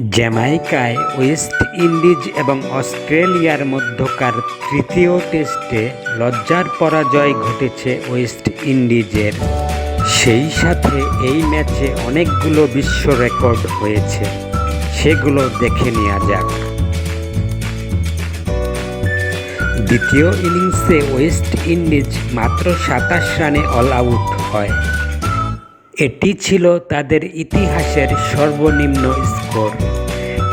জ্যামাইকায় West Indies এবং অস্ট্রেলিয়ার মধ্যকার তৃতীয় টেস্টে লজ্জার পরাজয় ঘটেছে ওয়েস্ট ইন্ডিজের। সেই সাথে এই ম্যাচে অনেকগুলো বিশ্ব রেকর্ড হয়েছে। সেগুলো দেখে নেওয়া যাক। দ্বিতীয় ইনিংসে ওয়েস্ট ইন্ডিজ মাত্র সাতাশ রানে অল আউট হয়। এটি ছিল তাদের ইতিহাসের সর্বনিম্ন স্কোর।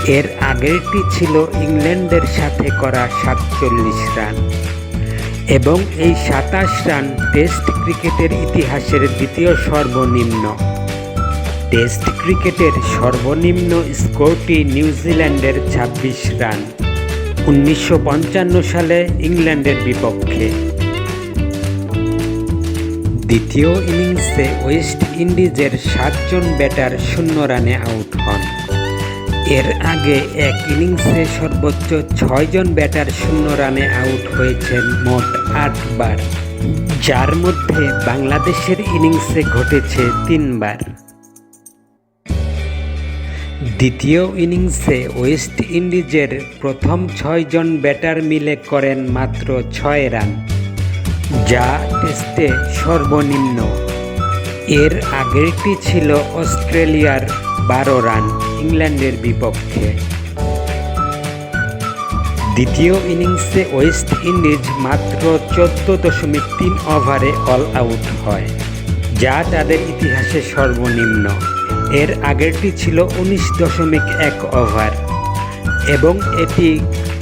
এর আগেরটি ছিল ইংল্যান্ডের সাথে করা সাতচল্লিশ রান। এবং এই সাতাশ রান টেস্ট ক্রিকেটের ইতিহাসের দ্বিতীয় সর্বনিম্ন। টেস্ট ক্রিকেটের সর্বনিম্ন স্কোরটি নিউজিল্যান্ডের ছাব্বিশ রান। উনিশশো পঞ্চান্ন সালে ইংল্যান্ডের বিপক্ষে। দ্বিতীয় ইনিংসে ওয়েস্ট ইন্ডিজের সাতজন ব্যাটার শূন্য রানে আউট হন। এর আগে এক ইনিংসে সর্বোচ্চ ছয়জন ব্যাটার শূন্য রানে আউট হয়েছেন মোট আটবার, যার মধ্যে বাংলাদেশের ইনিংসে ঘটেছে তিনবার। দ্বিতীয় ইনিংসে ওয়েস্ট ইন্ডিজের প্রথম ছয়জন ব্যাটার মিলে করেন মাত্র ছয় রান। যা টেস্টে সর্বনিম্ন। এর আগেরটি ছিল অস্ট্রেলিয়ার বারো রান ইংল্যান্ডের বিপক্ষে। দ্বিতীয় ইনিংসে ওয়েস্ট ইন্ডিজ মাত্র চোদ্দ দশমিক তিন ওভারে অল আউট হয়, যা তাদের ইতিহাসে সর্বনিম্ন। এর আগেরটি ছিল উনিশ দশমিক এক ওভার এবং এটি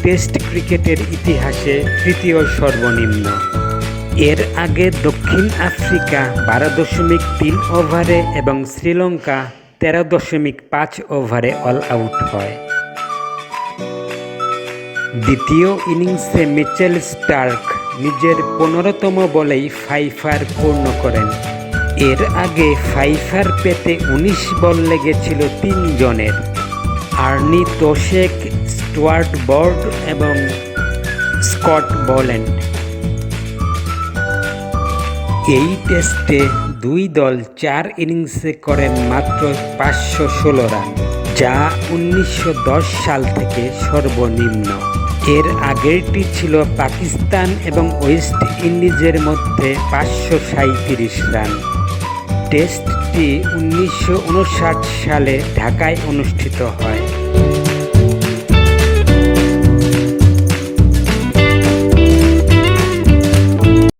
টেস্ট ক্রিকেটের ইতিহাসে তৃতীয় সর্বনিম্ন। এর আগে দক্ষিণ আফ্রিকা বারো দশমিক তিন ওভারে এবং শ্রীলঙ্কা তেরো দশমিক পাঁচ ওভারে অল আউট হয়। দ্বিতীয় ইনিংসে মিচেল স্টার্ক নিজের পনেরোতম বলেই ফাইফার পূর্ণ করেন। এর আগে ফাইফার পেতে উনিশ বল লেগেছিল তিনজনের। আর্নি তোশেক, স্টুয়ার্ট বর্ড এবং স্কট বল্যান্ড এই টেস্টে দুই দল চার ইনিংসে করেন মাত্র পাঁচশো ষোলো রান, যা উনিশশো দশ সাল থেকে সর্বনিম্ন। এর আগেরটি ছিল পাকিস্তান এবং ওয়েস্ট ইন্ডিজের মধ্যে পাঁচশো সাঁত্রিশ রান। টেস্টটি উনিশশো উনষাট সালে ঢাকায় অনুষ্ঠিত হয়।